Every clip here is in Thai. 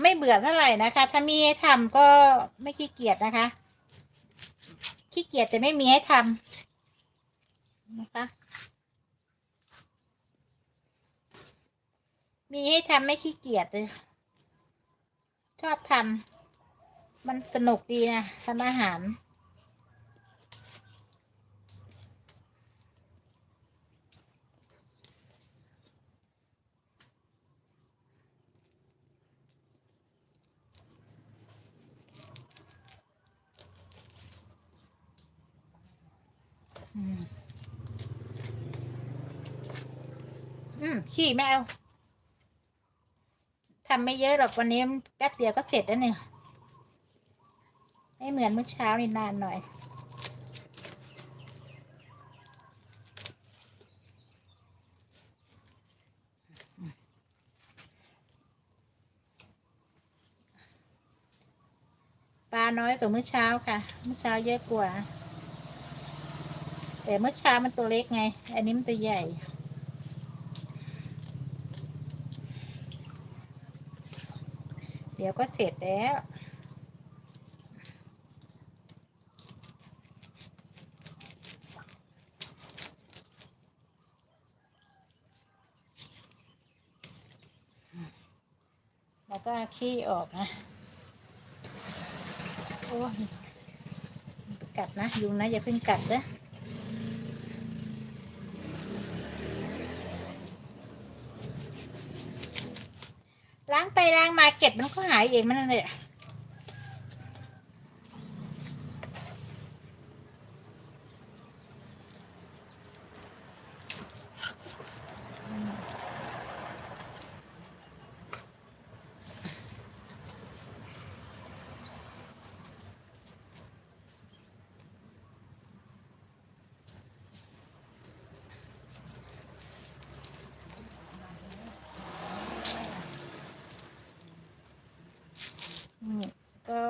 ไม่เบื่อเท่าไหร่นะคะ ถ้ามีให้ทำก็ไม่ขี้เกียจนะคะ ขี้เกียจแต่ไม่มีให้ทำนะคะ มีให้ทำไม่ขี้เกียจเลยชอบทำมันสนุกดีนะทำอาหาร อืมขี้ไม่เอาทำไม่เยอะหรอกวันนี้แป๊บเดียวก็เสร็จแล้วเนี่ยไม่เหมือนเมื่อเช้านี่นานหน่อย ปลาน้อยกว่าเมื่อเช้าค่ะ เมื่อเช้าเยอะกว่า แต่เมื่อเช้ามันตัวเล็กไง อันนี้มันตัวใหญ่ เดี๋ยวก็เสร็จแล้วแล้วก็ขี้ออกนะโอ้ยกัดนะยุงนะอย่าเพิ่งกัดนะ ล้างไปล้างมาเก็ดมันก็หายเองมันนั่นแหละ อืมก็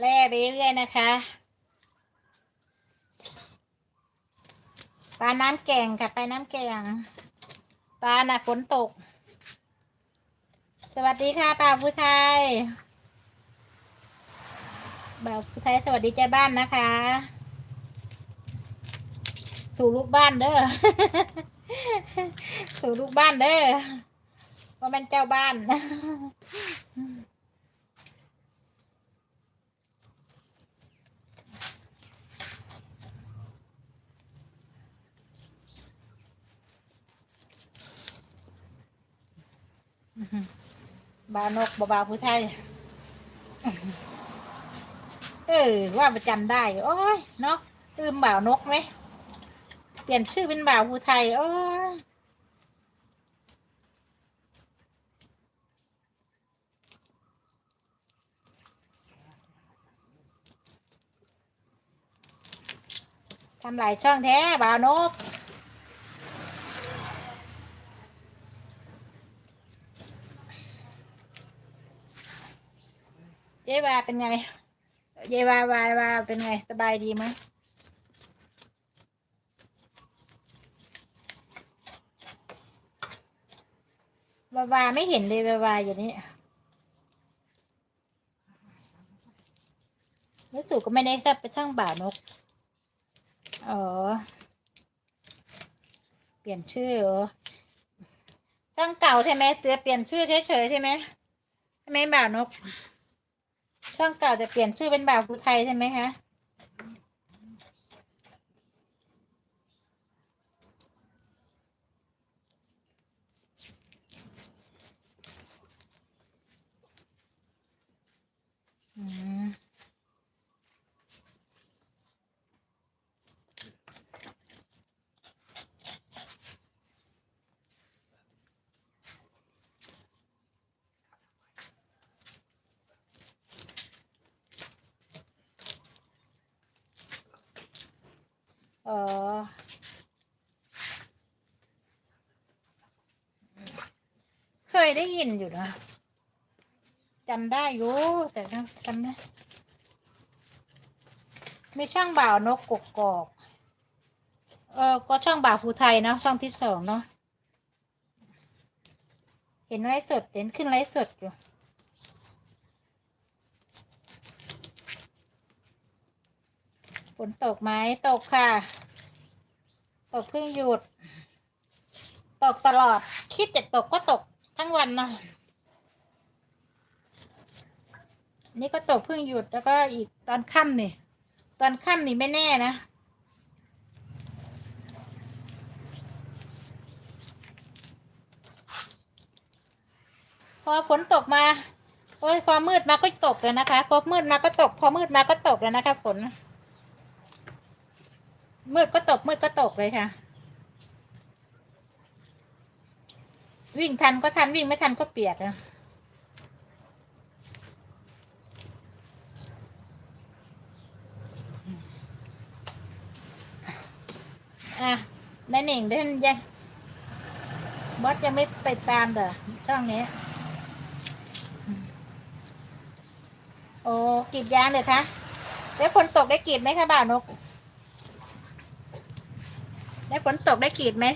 แล่ไป เรื่อยๆนะคะปลาน้ำแกงค่ะปลาน้ำแกงปลาหนักฝนตก สวัสดีค่ะป่าผู้ไทยบ่าวผู้ไทยสวัสดีเจ้าบ้านนะคะ สู่ลูกบ้านเด้อสู่ลูกบ้านเด้อว่าเป็นเจ้าบ้าน บานกบาบาวผู้ไทย เออ ว่าประจำได้ โอ้ยเนาะลืมบ่าวนกไหม เปลี่ยนชื่อเป็นบ่าวผู้ไทย โอ้ยทำหลายช่องแท้บ่าวนก เจ๊วาเป็นไงเจ๊วาวาวาเป็นไง สบายดีไหมวาวาไม่เห็นเลยวาวาอย่างนี้รู้สึกก็ไม่ได้ครับไปช่างบ่านก อ๋อ เปลี่ยนชื่อเหรอช่างเก่าใช่ไหมเตือเปลี่ยนชื่อเฉยๆใช่ไหมใช่ไหมบ่านก ช่องเก่าจะเปลี่ยนชื่อเป็นบ่าวภูไทยใช่ไหมคะ อ๋อเคยได้ยินอยู่นะจำได้อยู่แต่จำไม่มีช่างบ่าวนกกกกอกเออก็ช่องบ่าวภูไทยเนาะช่องที่สองเนาะเห็นไลฟ์สดเห็นขึ้นไลฟ์สดอยู่ ฝนตกไหมตกค่ะ ตกเพิ่งหยุด ตกตลอด คิดจะตกก็ตกทั้งวันนะนี่ก็ตกเพิ่งหยุดแล้วก็อีกตอนค่ำนี่ ตอนค่ำนี่ไม่แน่นะพอฝนตกมา โอ้ยพอมืดมาก็ตกเลยนะคะ พอมืดมาก็ตก พอมืดมาก็ตกแล้วนะคะ ฝน มืดก็ตกมืดก็ตกเลยค่ะ วิ่งทันก็ทันวิ่งไม่ทันก็เปียกอะอะแม่หนิงเด่นยังบอสยังไม่ไปตามเด้อช่องนี้ โอ้กรีดยางเลยคะแล้วฝนตกได้กรีดไหมคะบ่าวนก ได้ฝนตกได้กรีดไหม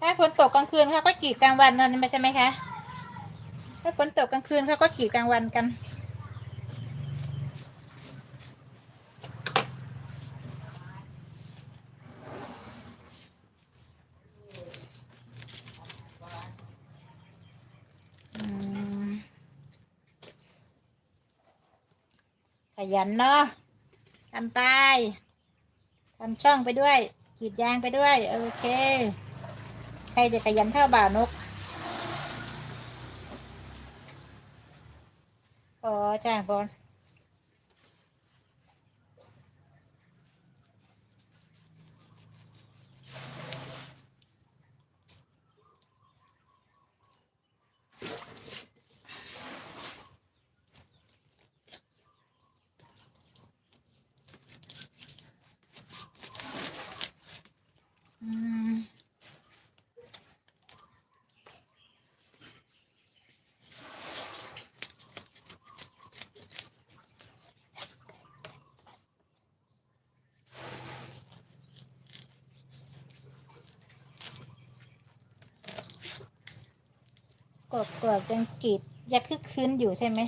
ถ้าฝนตกกลางคืนเขาก็กรีดกลางวันนั่นไม่ใช่ไหมคะ ถ้าฝนตกกลางคืนเขาก็กรีดกลางวันกัน ยันเนาะทำไปทำช่องไปด้วยขีดยางไปด้วย โอเค ใครจะขยันเท่าบ่าวนกอ๋อจ้าบอล อกกอกยังกรีดยังคึกคืนอยู่ใช่ไหม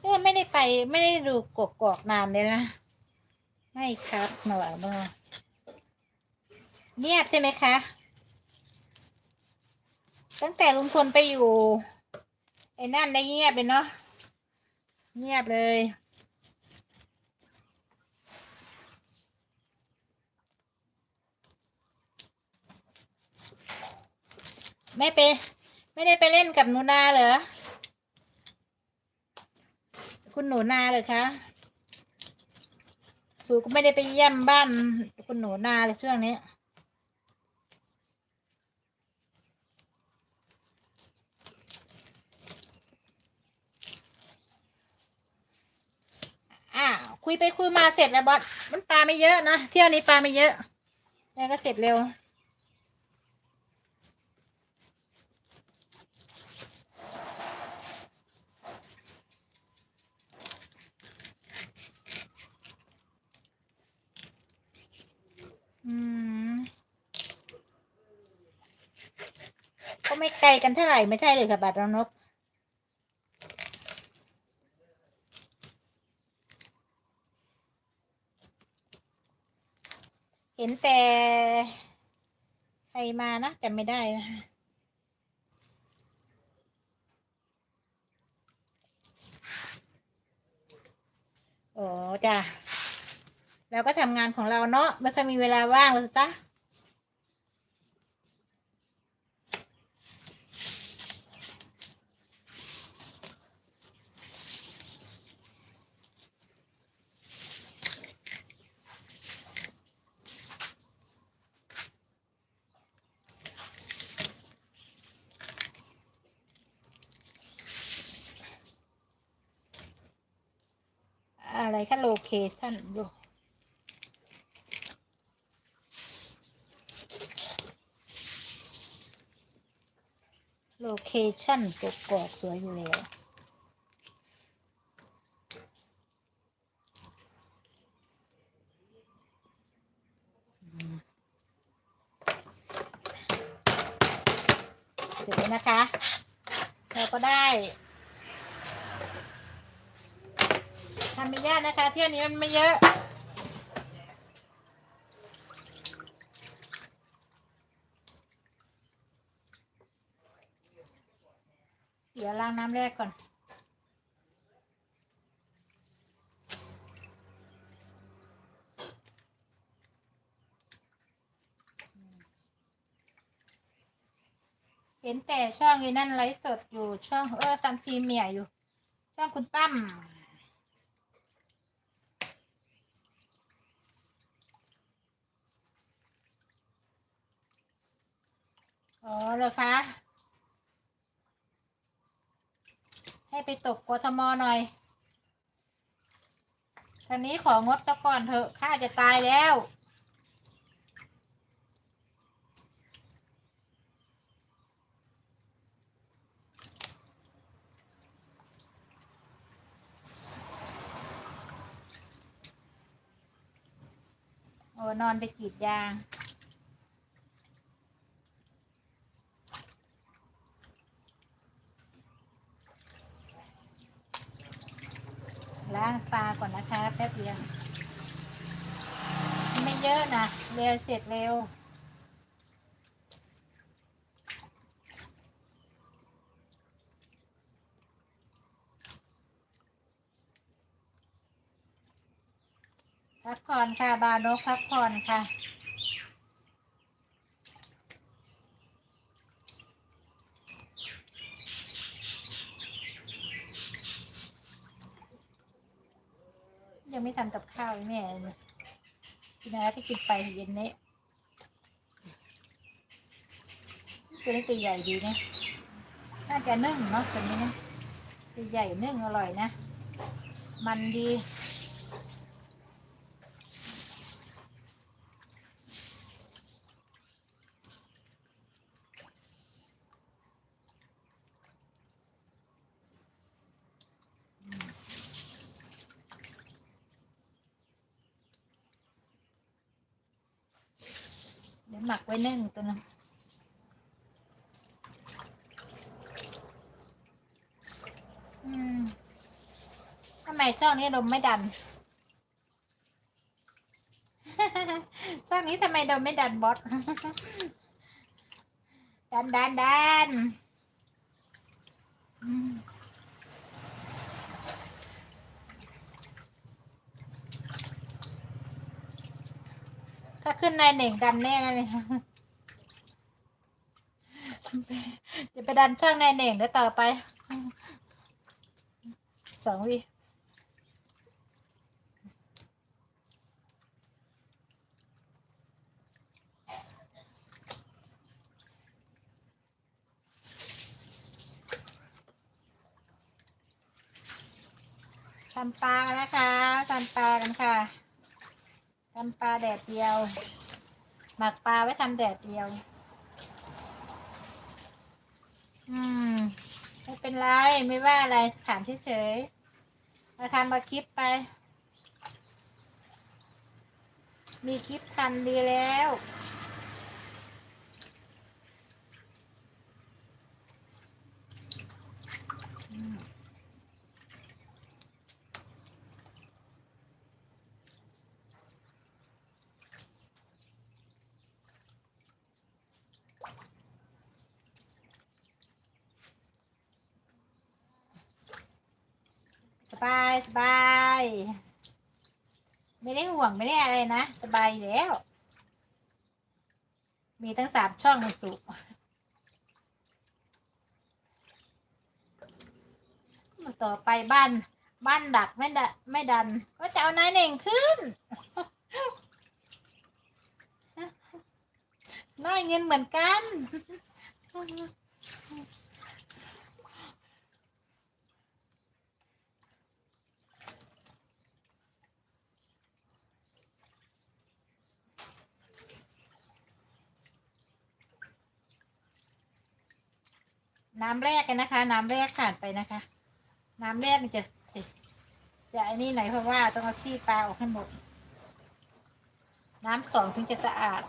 เออไม่ได้ไปไม่ได้ดูกอกกอกนานเลยนะไม่ครับหน่อยมาเงียบใช่ไหมคะ ตั้งแต่ลุงพลไปอยู่ ไอ้นั่นได้เงียบเลยเนาะเงียบเลยไม่ไป ไม่ได้ไปเล่นกับหนูนาเหรอ คุณหนูนาเลยคะสูก็ไม่ได้ไปเยี่ยมบ้านคุณหนูนาเลยช่วงนี้อ้าวคุยไปคุยมาเสร็จแล้วบอสมันปลาไม่เยอะนะเที่ยวนี้ปลาไม่เยอะแล้วก็เสร็จเร็ว ไม่ไกลกันเท่าไหร่ไม่ใช่เลยค่ะบัตรนกเห็นแต่ ใครมานะจำไม่ได้นะโอ้จ้ะเราก็ทำงานของเราเนาะไม่ค่อยมีเวลาว่างเลยจ้ะ อะไรคะโลเคชั่นดูโลเคชั่นกกอกสวยอยู่แล้ว อ นะคะ เราก็ได้ทำไม่ยาก นะคะ เที่ยวนี้มันไม่เยอะ เดี๋ยวล้างน้ำแรกก่อนเห็นแต่ช่องไอ้นั่นไลฟ์สดอยู่ช่องเออซันพีเมียอยู่ ช่องคุณตั้ม อ๋อเหรอคะ ให้ไปตกกทมหน่อยทางนี้ของดซะก่อนเถอะข้าจะตายแล้ว โอ้นอนไปกรีดยาง ล้างปลาก่อนนะคะแป๊บเดียวไม่เยอะนะเร็วเสร็จเร็วพักผ่อนค่ะบาวนกพักผ่อนค่ะ ไม่ทำกับข้าวแม่เลยกินอะไรที่กินไปเย็นนี้ตัวนี้ตัวใหญ่ดีนะน่าจะนึ่งเนาะตัวนี้นะตัวใหญ่นึ่งอร่อยนะ มันดี หมักไว้นึ่งตัวนึงทำไมช่องนี้ลมไม่ดัน ช่องนี้ทำไมลมไม่ดันบอส ดันดันดัน ถ้าขึ้นในหน่งดันแน่เลยจะไปดันช่างในหน่งแล้ต่อไปสองวิทำปลานะคะทำปลากันค่ะ ทำปลาแดดเดียว หมักปลาไว้ทำแดดเดียว อืม ไม่เป็นไร ไม่ว่าอะไร ถามเฉยๆมาทำมาคลิปไป มีคลิปทันดีแล้ว สบายสบายไม่ได้ห่วงไม่ได้อะไรนะ สบายแล้ว มีทั้งสามช่องสุต่อไปบ้านบ้านดักไม่ดะไม่ดัน ก็จะเอานายเน่งขึ้นได้เงินเหมือนกัน น้ำแรกกันนะคะ น้ำแรกผ่านไปนะคะ น้ำแรกมันจะจะจะไอ้นี่หนอยเพราะว่าต้องเอาขี้ปลาออกให้หมด น้ำสองถึงจะสะอาด